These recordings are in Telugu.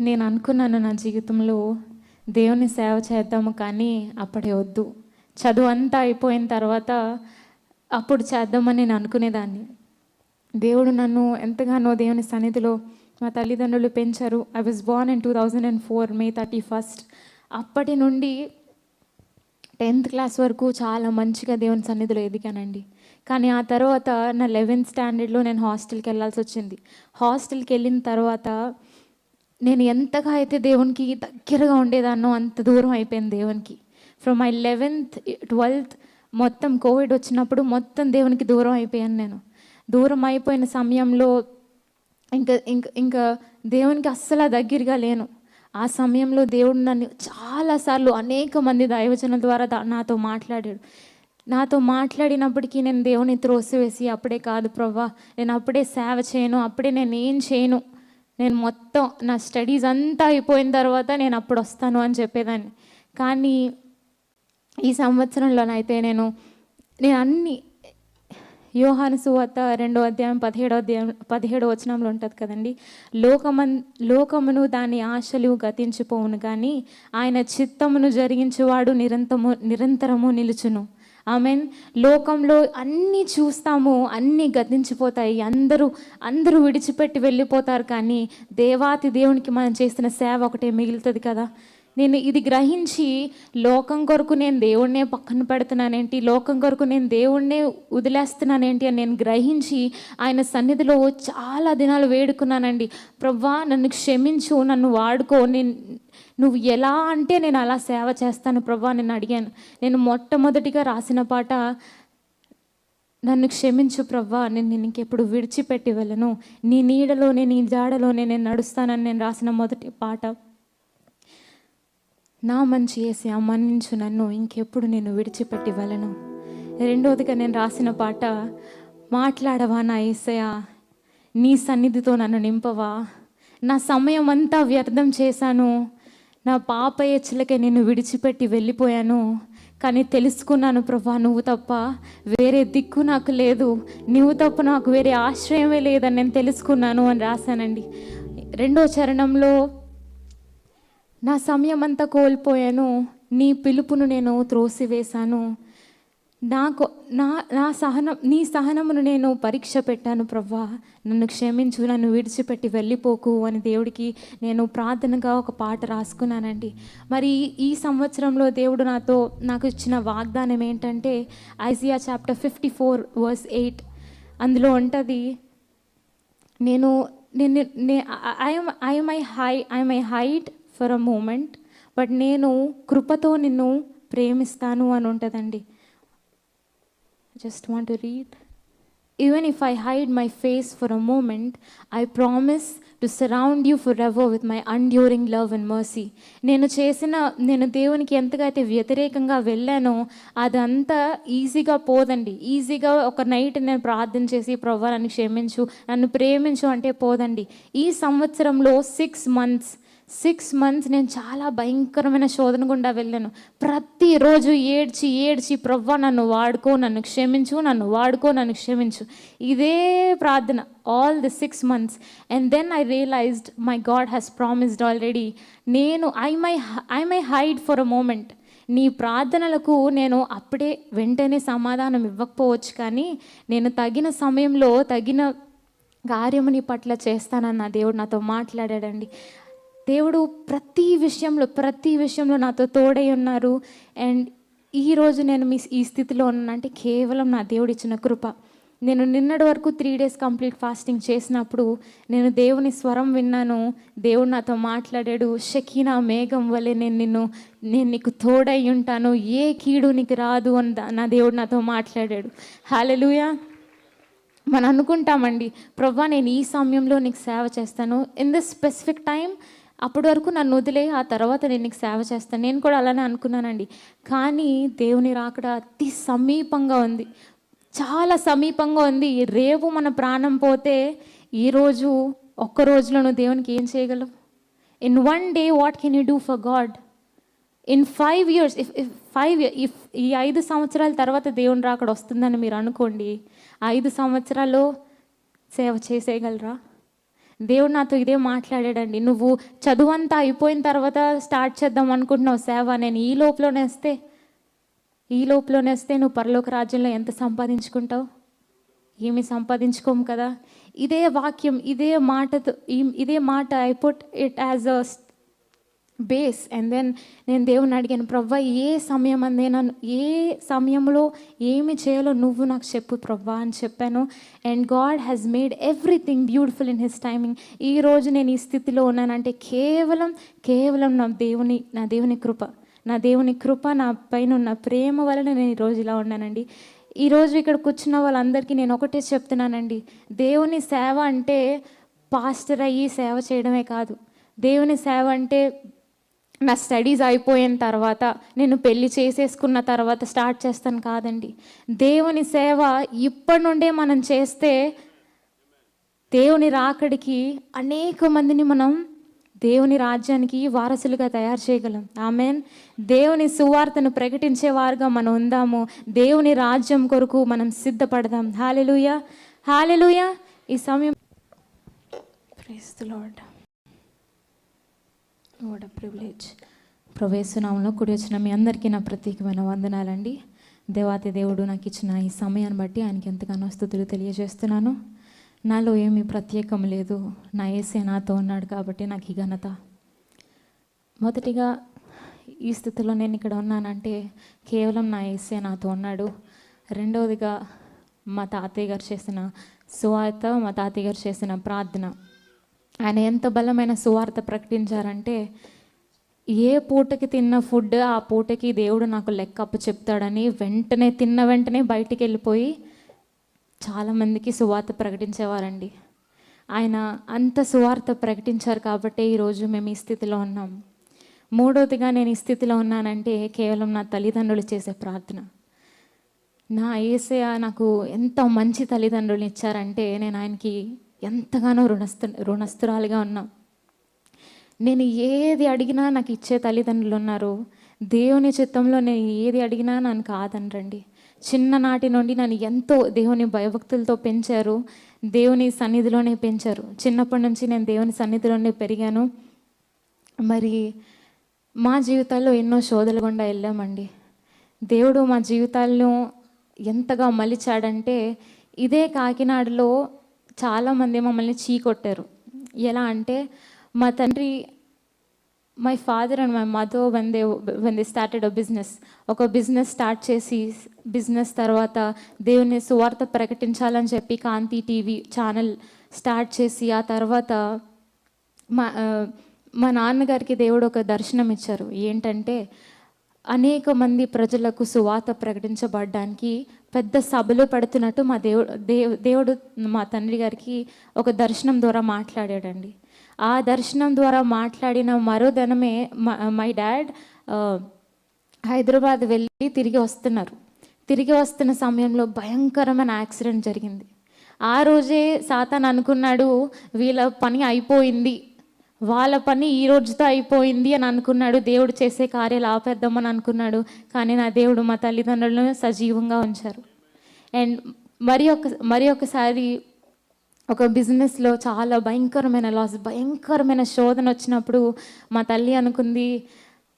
నేను అనుకున్నాను నా జీవితంలో దేవుని సేవ చేద్దాము కానీ అప్పుడే వద్దు. చదువు అంతా అయిపోయిన తర్వాత అప్పుడు చేద్దామని నేను అనుకునేదాన్ని. దేవుడు నన్ను ఎంతగానో దేవుని సన్నిధిలో మా తల్లిదండ్రులు పెంచారు. I was born in two thousand and four May thirty first అప్పటి నుండి టెన్త్ క్లాస్ వరకు చాలా మంచిగా దేవుని సన్నిధిలో ఎదిగానండి. కానీ ఆ తర్వాత నా లెవెన్త్ స్టాండర్డ్లో నేను హాస్టల్కి వెళ్ళాల్సి వచ్చింది. హాస్టల్కి వెళ్ళిన తర్వాత నేను ఎంతగా అయితే దేవునికి దగ్గరగా ఉండేదాన్నో అంత దూరం అయిపోయింది దేవునికి. ఫ్రమ్ మై లెవెన్త్ ట్వెల్త్ మొత్తం కోవిడ్ వచ్చినప్పుడు మొత్తం దేవునికి దూరం అయిపోయాను నేను. దూరం అయిపోయిన సమయంలో ఇంకా ఇంకా ఇంకా దేవునికి అస్సలు దగ్గరగా లేను. ఆ సమయంలో దేవుడు నన్ను చాలాసార్లు అనేక మంది దైవజనం ద్వారా నాతో మాట్లాడాడు. నాతో మాట్లాడినప్పటికీ నేను దేవుని త్రోసివేసి అప్పుడే కాదు ప్రవ్వా నేను అప్పుడే సేవ చేయను అప్పుడే నేను ఏం చేయను. నేను మొత్తం నా స్టడీస్ అంతా అయిపోయిన తర్వాత నేను అప్పుడు వస్తాను అని చెప్పేదాన్ని. కానీ ఈ సంవత్సరంలోనైతే నేను నేను అన్ని యోహాను సువార్త రెండో అధ్యాయం పదిహేడో అధ్యాయం పదిహేడో వచనంలో ఉంటుంది కదండి. లోకమన్ లోకమును దాని ఆశలు గతించిపోవును కానీ ఆయన చిత్తమును జరిగించేవాడు నిరంతము నిరంతరము నిలుచును. మీన్ లోకంలో అన్నీ చూస్తాము అన్నీ గతించిపోతాయి అందరూ అందరూ విడిచిపెట్టి వెళ్ళిపోతారు కానీ దేవాతి దేవునికి మనం చేసిన సేవ ఒకటే మిగులుతుంది కదా. నేను ఇది గ్రహించి లోకం కొరకు నేను దేవుడినే పక్కన పెడుతున్నానేంటి లోకం కొరకు నేను దేవుడినే వదిలేస్తున్నానేంటి అని నేను గ్రహించి ఆయన సన్నిధిలో చాలా దినాలు వేడుకున్నానండి. ప్రవ్వా నన్ను క్షమించు నన్ను వాడుకో నేను నువ్వు ఎలా అంటే నేను అలా సేవ చేస్తాను ప్రభా నేను అడిగాను. నేను మొట్టమొదటిగా రాసిన పాట నన్ను క్షమించు ప్రవ్వా నేను నేను ఇంకెప్పుడు విడిచిపెట్టి వెళ్ళను. నీ నీడలోనే నీ జాడలోనే నేను నడుస్తానని నేను రాసిన మొదటి పాట. నా మంచి వేసి మన్నించు నన్ను ఇంకెప్పుడు నేను విడిచిపెట్టి వెళ్ళను. రెండోదిగా నేను రాసిన పాట మాట్లాడవా నా ఏసయా నీ సన్నిధితో నన్ను నింపవా. నా సమయం అంతా వ్యర్థం చేశాను. నా పాప ఎచ్చలకే నేను విడిచిపెట్టి వెళ్ళిపోయాను. కానీ తెలుసుకున్నాను ప్రభా నువ్వు తప్ప వేరే దిక్కు నాకు లేదు. నువ్వు తప్ప నాకు వేరే ఆశ్రయమే లేదని నేను తెలుసుకున్నాను అని రాశానండి. రెండో చరణంలో నా సమయం అంతా కోల్పోయాను. నీ పిలుపును నేను త్రోసివేశాను. నాకు నా నా సహనం నీ సహనమును నేను పరీక్ష పెట్టాను ప్రవ్వా. నన్ను క్షమించు నన్ను విడిచిపెట్టి వెళ్ళిపోకు అని దేవుడికి నేను ప్రార్థనగా ఒక పాట రాసుకున్నానండి. మరి ఈ సంవత్సరంలో దేవుడు నాతో నాకు ఇచ్చిన వాగ్దానం ఏంటంటే Isaiah chapter fifty four verse eight. అందులో ఉంటుంది నేను నేను I'm I'm I hide I'm I hid for a moment but నేను కృపతో నిన్ను ప్రేమిస్తాను అని ఉంటుందండి. Just want to read even if I hide my face for a moment I promise to surround you forever with my enduring love and mercy నేను చేసిన నేను దేవునికి ఎంతగా అయితే వ్యతిరేకంగా వెళ్ళానో అదంతా ఈజీగా పోదండి. ఈజీగా ఒక నైట్ నేను ప్రార్థన చేసి ప్రవ్వా నన్ను క్షమించు నన్ను ప్రేమించు అంటే పోదండి. ఈ సంవత్సరంలో సిక్స్ మంత్స్ సిక్స్ మంత్స్ నేను చాలా భయంకరమైన శోధన గుండా వెళ్ళాను. ప్రతిరోజు ఏడ్చి ఏడ్చి ప్రవ్వ నన్ను వాడుకో నన్ను క్షమించు నన్ను వాడుకో నన్ను క్షమించు. ఇదే ప్రార్థన all the six months and then I realized my God has promised already నేను I my I my hide for a moment నీ ప్రార్థనలకు నేను అప్పుడే వెంటనే సమాధానం ఇవ్వకపోవచ్చు కానీ నేను తగిన సమయంలో తగిన కార్యము నీ పట్ల చేస్తానన్న దేవుడు నాతో మాట్లాడాడండి. దేవుడు ప్రతి విషయంలో ప్రతి విషయంలో నాతో తోడై ఉన్నారు. అండ్ ఈరోజు నేను మీ ఈ స్థితిలో ఉన్నానంటే కేవలం నా దేవుడు ఇచ్చిన కృప. నేను నిన్నటి వరకు త్రీ డేస్ కంప్లీట్ ఫాస్టింగ్ చేసినప్పుడు నేను దేవుని స్వరం విన్నాను. దేవుడు నాతో మాట్లాడాడు. షకీనా మేఘం వలె నేను నిన్ను నేను నీకు తోడై ఉంటాను. ఏ కీడు నీకు రాదు అని నా దేవుడు నాతో మాట్లాడాడు. హాలెలుయా మనం అనుకుంటామండి ప్రవ్వా నేను ఈ సమయంలో నీకు సేవ చేస్తాను. ఇన్ దిస్ స్పెసిఫిక్ టైం అప్పటి వరకు నన్ను వదిలే ఆ తర్వాత నేను నీకు సేవ చేస్తాను. నేను కూడా అలానే అనుకున్నానండి. కానీ దేవుని రాకడ అతి సమీపంగా ఉంది. చాలా సమీపంగా ఉంది. రేపు మన ప్రాణం పోతే ఈరోజు ఒక్క రోజులో నువ్వు దేవునికి ఏం చేయగలవు in one day what can you do for God in five years if if five if ఈ ఐదు సంవత్సరాల తర్వాత దేవుని రాకడ వస్తుందని మీరు అనుకోండి ఐదు సంవత్సరాలు సేవ చేసేయగలరా? దేవుడు నాతో ఇదే మాట్లాడాడండి. నువ్వు చదువు అంతా అయిపోయిన తర్వాత స్టార్ట్ చేద్దాం అనుకుంటున్నావు. సేవ నేను ఈ లోపలనేస్తే ఈ లోపలనేస్తే నువ్వు పరలోక రాజ్యంలో ఎంత సంపాదించుకుంటావు? ఏమి సంపాదించుకోము కదా? ఇదే వాక్యం ఇదే మాటతో ఇదే మాట I put it as a base and then నేను దేవుని అడిగాను ప్రవ్వా ఏ సమయం అందే నన్ను ఏ సమయంలో ఏమి చేయాలో నువ్వు నాకు చెప్పు ప్రవ్వా అని చెప్పాను. And God has made everything beautiful in his timing ఈ రోజు నేను ఈ స్థితిలో ఉన్నానంటే కేవలం కేవలం నా దేవుని నా దేవుని కృప నా దేవుని కృప నా పైన ఉన్న ప్రేమ వలన నేను ఈరోజు ఇలా ఉన్నానండి. ఈరోజు ఇక్కడ కూర్చున్న వాళ్ళందరికీ నేను ఒకటే చెప్తున్నానండి. దేవుని సేవ అంటే పాస్టర్ అయ్యి సేవ చేయడమే కాదు. దేవుని సేవ అంటే నా స్టడీస్ అయిపోయిన తర్వాత నేను పెళ్ళి చేసేసుకున్న తర్వాత స్టార్ట్ చేస్తాను కాదండి. దేవుని సేవ ఇప్పటి నుండే మనం చేస్తే దేవుని రాకడికి అనేక మందిని మనం దేవుని రాజ్యానికి వారసులుగా తయారు చేయగలం. ఆమెన్. దేవుని సువార్తను ప్రకటించే వారుగా మనం ఉందాము. దేవుని రాజ్యం కొరకు మనం సిద్ధపడదాం. హాలెలుయ హాలెలుయ ఈ సమయం ప్రైజ్ వాట్ అ ప్రివిలేజ్ ప్రవేశనామంలో కూడి వచ్చిన మీ అందరికీ నా ప్రత్యేకమైన వందనాలండి. దేవాతి దేవుడు నాకు ఇచ్చిన ఈ సమయాన్ని బట్టి ఆయనకి ఎంతగానో స్థుతులు తెలియజేస్తున్నాను. నాలో ఏమీ ప్రత్యేకం లేదు. నా ఏసే నాతో ఉన్నాడు కాబట్టి నాకు ఈ ఘనత. మొదటిగా ఈ స్థితిలో నేను ఇక్కడ ఉన్నానంటే కేవలం నా ఏసే నాతో ఉన్నాడు. రెండవదిగా మా తాతయ్య గారు చేసిన సువార్త మా తాతయ్య గారు చేసిన ప్రార్థన. ఆయన ఎంత బలమైన సువార్త ప్రకటించారంటే ఏ పూటకి తిన్న ఫుడ్ ఆ పూటకి దేవుడు నాకు లెక్క అప్పు చెప్తాడని వెంటనే తిన్న వెంటనే బయటికి వెళ్ళిపోయి చాలామందికి సువార్త ప్రకటించేవారండి. ఆయన అంత సువార్త ప్రకటించారు కాబట్టి ఈరోజు మేము ఈ స్థితిలో ఉన్నాం. మూడవదిగా నేను ఈ స్థితిలో ఉన్నానంటే కేవలం నా తల్లిదండ్రులు చేసే ప్రార్థన. నా ఏసయ నాకు ఎంత మంచి తల్లిదండ్రులు ఇచ్చారంటే నేను ఆయనకి ఎంతగానో రుణస్థు రుణస్థురాలుగా ఉన్నాం. నేను ఏది అడిగినా నాకు ఇచ్చే తల్లిదండ్రులు ఉన్నారు. దేవుని చిత్తంలో నేను ఏది అడిగినా నన్ను కాదనరండి. చిన్ననాటి నుండి నన్ను ఎంతో దేవుని భయభక్తులతో పెంచారు. దేవుని సన్నిధిలోనే పెంచారు. చిన్నప్పటి నుంచి నేను దేవుని సన్నిధిలోనే పెరిగాను. మరి మా జీవితాల్లో ఎన్నో శోధలు గుండా వెళ్ళామండి. దేవుడు మా జీవితాలను ఎంతగా మలిచాడంటే ఇదే కాకినాడలో చాలామంది మమ్మల్ని చీకొట్టారు. ఎలా అంటే మా తండ్రి my father and my mother when they when they started a business ఒక బిజినెస్ స్టార్ట్ చేసి బిజినెస్ తర్వాత దేవుని సువార్త ప్రకటించాలని చెప్పి కాంతి టీవీ ఛానల్ స్టార్ట్ చేసి ఆ తర్వాత మా మా నాన్నగారికి దేవుడు ఒక దర్శనం ఇచ్చారు. ఏంటంటే అనేక మంది ప్రజలకు సువార్త ప్రకటించబడడానికి పెద్ద సభలు పెడుతున్నట్టు మా దేవుడు దేవు దేవుడు మా తండ్రి గారికి ఒక దర్శనం ద్వారా మాట్లాడాడండి. ఆ దర్శనం ద్వారా మాట్లాడిన మరో దినమే మై డాడ్ హైదరాబాద్ వెళ్ళి తిరిగి వస్తున్నారు. తిరిగి వస్తున్న సమయంలో భయంకరమైన యాక్సిడెంట్ జరిగింది. ఆ రోజే సాతాన్ అనుకున్నాడు వీళ్ళ పని అయిపోయింది వాళ్ళ పని ఈ రోజుతో అయిపోయింది అని అనుకున్నాడు. దేవుడు చేసే కార్యాలు ఆపేద్దామని అనుకున్నాడు. కానీ నా దేవుడు మా తల్లిదండ్రులను సజీవంగా ఉంచారు. అండ్ మరి ఒక మరి ఒకసారి ఒక బిజినెస్లో చాలా భయంకరమైన లాస్ భయంకరమైన శోధన వచ్చినప్పుడు మా తల్లి అనుకుంది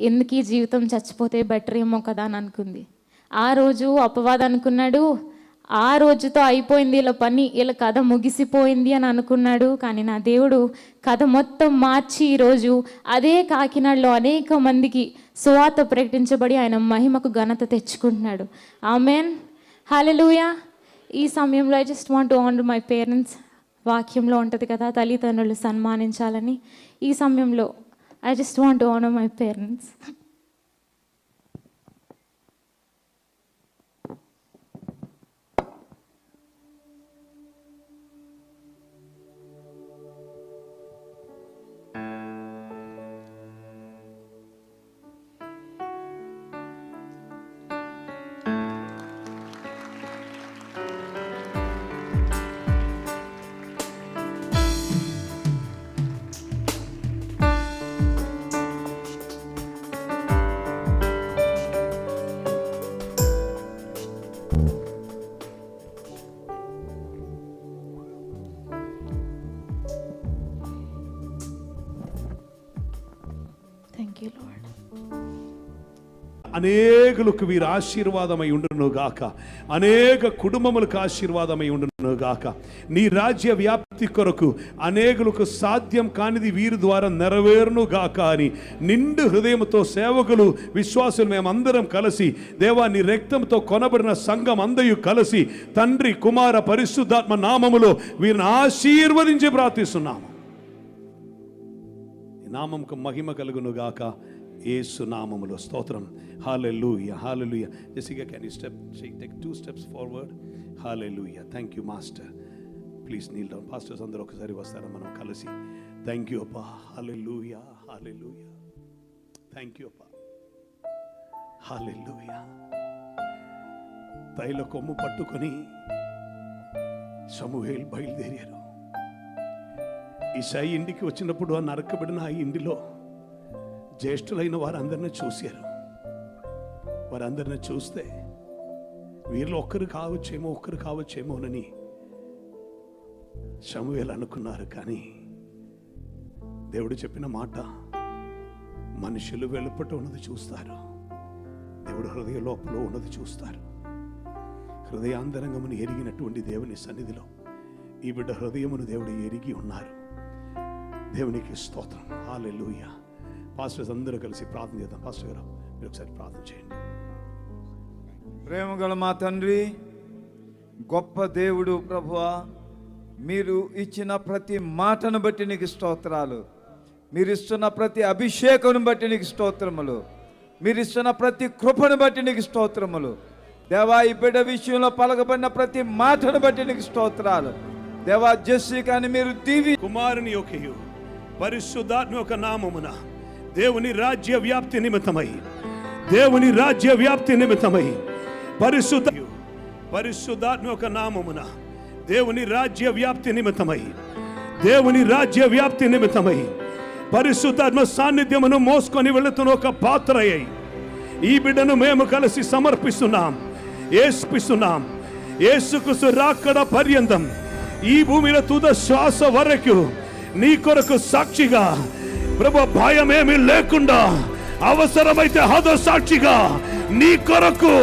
ఎందుకు ఈ జీవితం చచ్చిపోతే బెటర్ ఏమో కదా అని అనుకుంది. ఆ రోజు అపవాదం అనుకున్నాడు ఆ రోజుతో అయిపోయింది ఇలా పని ఇలా కథ ముగిసిపోయింది అని అనుకున్నాడు. కానీ నా దేవుడు కథ మొత్తం మార్చి ఈరోజు అదే కాకినాడలో అనేక మందికి సువాత ప్రకటించబడి ఆయన మహిమకు ఘనత తెచ్చుకుంటున్నాడు. ఆమెన్. హలలుయా ఈ సమయంలో I just want honour my parents వాక్యంలో ఉంటుంది కదా తల్లిదండ్రులు సన్మానించాలని. ఈ సమయంలో I just want honour my parents అనేకులకు వీరు ఆశీర్వాదమై ఉండును గాక. అనేక కుటుంబములకు ఆశీర్వాదమై ఉండును గాక. నీ రాజ్య వ్యాప్తి కొరకు అనేకులకు సాధ్యం కానిది వీరి ద్వారా నెరవేరును గాక అని నిండు హృదయంతో సేవకులు విశ్వాసులు మేమందరం కలిసి దేవా నీ రక్తంతో కొనబడిన సంఘం అందయు కలిసి తండ్రి కుమార పరిశుద్ధాత్మ నామములో వీరిని ఆశీర్వదించి ప్రార్థిస్తున్నాము. నామంకు మహిమ కలుగును గాక. ఏసు నామములో స్తోత్రం. Hallelujah hallelujah Jessica can you step take two steps forward hallelujah thank you master please kneel down pastors అందరూ ఒకసారి వస్తారా? మనం కలిసి. థ్యాంక్ యూ అప్పా హాలెలూయ హాలెలూయ థ్యాంక్ యూ అప్పా హాలెలూయ తైల కొమ్ము పట్టుకొని సమూహేలు బయలుదేరారు. ఈసాయి ఇంటికి వచ్చినప్పుడు ఆ నరకబడిన ఆ ఇంటిలో జ్యేష్ఠులైన వారందరిని చూశారు. వారందరిని చూస్తే వీరిలో ఒక్కరు కావచ్చేమో ఒక్కరు కావచ్చేమోనని సమూహలు అనుకున్నారు. కానీ దేవుడు చెప్పిన మాట మనుషులు వెలుపట ఉన్నది చూస్తారు. దేవుడు హృదయ లోపల ఉన్నది చూస్తారు. హృదయాంతరంగమును ఎరిగినటువంటి దేవుని సన్నిధిలో ఈ బిడ్డ హృదయమును దేవుడు ఎరిగి ఉన్నారు. దేవునికి స్తోత్రం. హాలెలుయా. పాస్టర్స్ అందరూ కలిసి ప్రార్థన చేద్దాం. పాస్టర్ గారు మీరు ఒకసారి ప్రార్థన చేయండి. ప్రేమగల మా తండ్రి గొప్ప దేవుడు ప్రభువా మీరు ఇచ్చిన ప్రతి మాటను బట్టి నీకు స్తోత్రాలు. మీరు ఇస్తున్న ప్రతి అభిషేకం బట్టి నీకు స్తోత్రములు. మీరు ఇస్తున్న ప్రతి కృపను బట్టి నీకు స్తోత్రములు. దేవా ఈ బిడ్డ విషయంలో పలకబడిన ప్రతి మాటను బట్టి నీకు స్తోత్రాలు. దేవా జస్సి కానీ మీరు దీవి కుమారుని యొక్కయు పరిశుద్ధాత్మ యొక్క నామమున దేవుని రాజ్య వ్యాప్తి నిమిత్తమై. దేవుని రాజ్య వ్యాప్తి నిమిత్తమై. పరిశుద్ధ పరిశుద్ధాత్మ యొక్క నామమున దేవుని రాజ్య వ్యాప్తి నిమిత్తమై. దేవుని రాజ్య వ్యాప్తి నిమిత్తమై. పరిశుద్ధాత్మ సాన్నిధ్యమును మోసుకొని వెళుతున్న ఒక పాత్ర అయి ఈ బిడ్డను మేము కలిసి సమర్పిస్తున్నాం ఏస్పిస్తున్నాం ఏసుకుసు రాకడ పర్యంతం ఈ భూమిలో తుద శ్వాస వరకు నీ కొరకు సాక్షిగా ప్రభు భయమేమి లేకుండా అవసరమైతే హద సాక్షిగా నీ కొరకు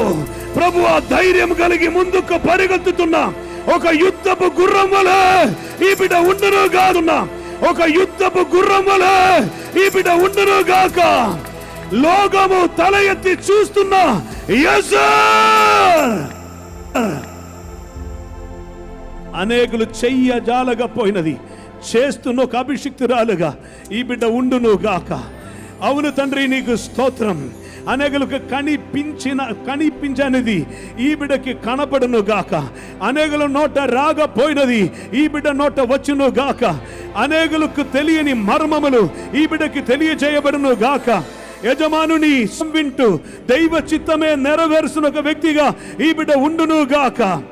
ప్రభు ఆ ధైర్యం కలిగి ముందుకు పరిగెత్తుతున్న. ఒక యుద్ధపు గుర్రం వలె ఈ బిడ్డ ఉండను కాదున్నా ఒక యుద్ధపు గుర్రం వలె ఈ బిడ్డ ఉండను గాక. లోకము తల ఎత్తి చూస్తున్న అనేకులు చెయ్య జాలకపోయినది చేస్తున్న ఒక అభిషిక్తురాలుగా ఈ బిడ్డ ఉండును గాక. అవును తండ్రి నీకు స్తోత్రం. అనేకులకు కనిపించిన కనిపించనిది ఈ బిడ్డకి కనపడును గాక. అనేకుల నోట రాగపోయినది ఈ బిడ్డ నోట వచ్చును గాక. అనేకులకు తెలియని మర్మములు ఈ బిడ్డకి తెలియజేయబడును గాక. యజమానుని వింటూ దైవ చిత్తమే నెరవేరుస్తున్న ఒక వ్యక్తిగా ఈ బిడ్డ ఉండును గాక.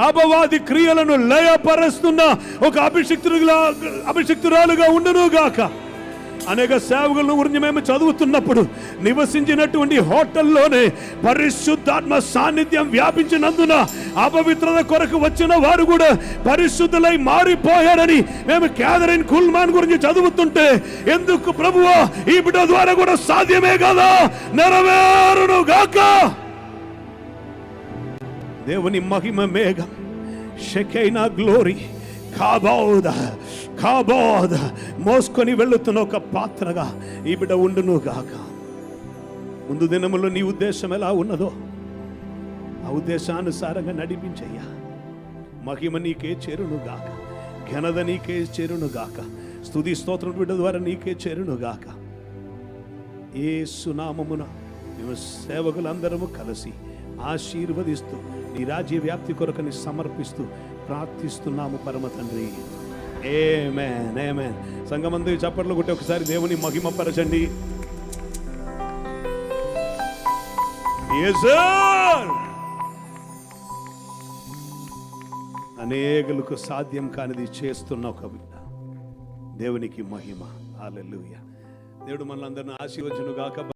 అపవాది క్రియలను లయపరుస్తున్న ఒక అభిషిక్తులుగా అభిషిక్తురాలుగా ఉండను గాక. అనేక సేవకుల గురించి మేము చదువుతున్నప్పుడు నివసించినటువంటి హోటల్లోనే పరిశుద్ధాత్మ సాన్నిధ్యం వ్యాపించినందున అపవిత్రత కొరకు వచ్చిన వారు కూడా పరిశుద్ధులై మారిపోయారని మేము క్యాథరిన్ కుల్మాన్ గురించి చదువుతుంటే ఎందుకు ప్రభువా ఈ బిడ్డ ద్వారా కూడా సాధ్యమే కదా? నెరవేరును గాక. దేవుని మహిమ మేఘం షెకైనా గ్లోరీ కాబోద కాబోద మోసుకొని వెళ్ళుతున్న ఒక పాత్రగా ఈ బిడ్డ ఉండును గాక. ముందు దినములో నీ ఉద్దేశం ఎలా ఉన్నదో ఆ ఉద్దేశానుసారంగా నడిపించయ్యా. మహిమ నీకే చేరును గాక ఘనత నీకే చేరును గాక స్తుతి స్తోత్రం బిడ్డ ద్వారా నీకే చేరును గాక. ఏ సునామమున మేము సేవకులందరము కలిసి ఆశీర్వదిస్తూ నీ రాజ్య వ్యాప్తి కొరకుని సమర్పిస్తూ ప్రార్థిస్తున్నాము పరమ తండ్రి. ఏమేన్ ఏమేన్ సంగమంది చప్పట్లు కొట్టి ఒకసారి దేవుని మహిమపరచండి. అనేకులకు సాధ్యం కానిది చేస్తున్న ఒక బిడ్డ. దేవునికి మహిమ. హల్లెలూయా దేవుడు మనల్ని అందరిని ఆశీర్వచను గాక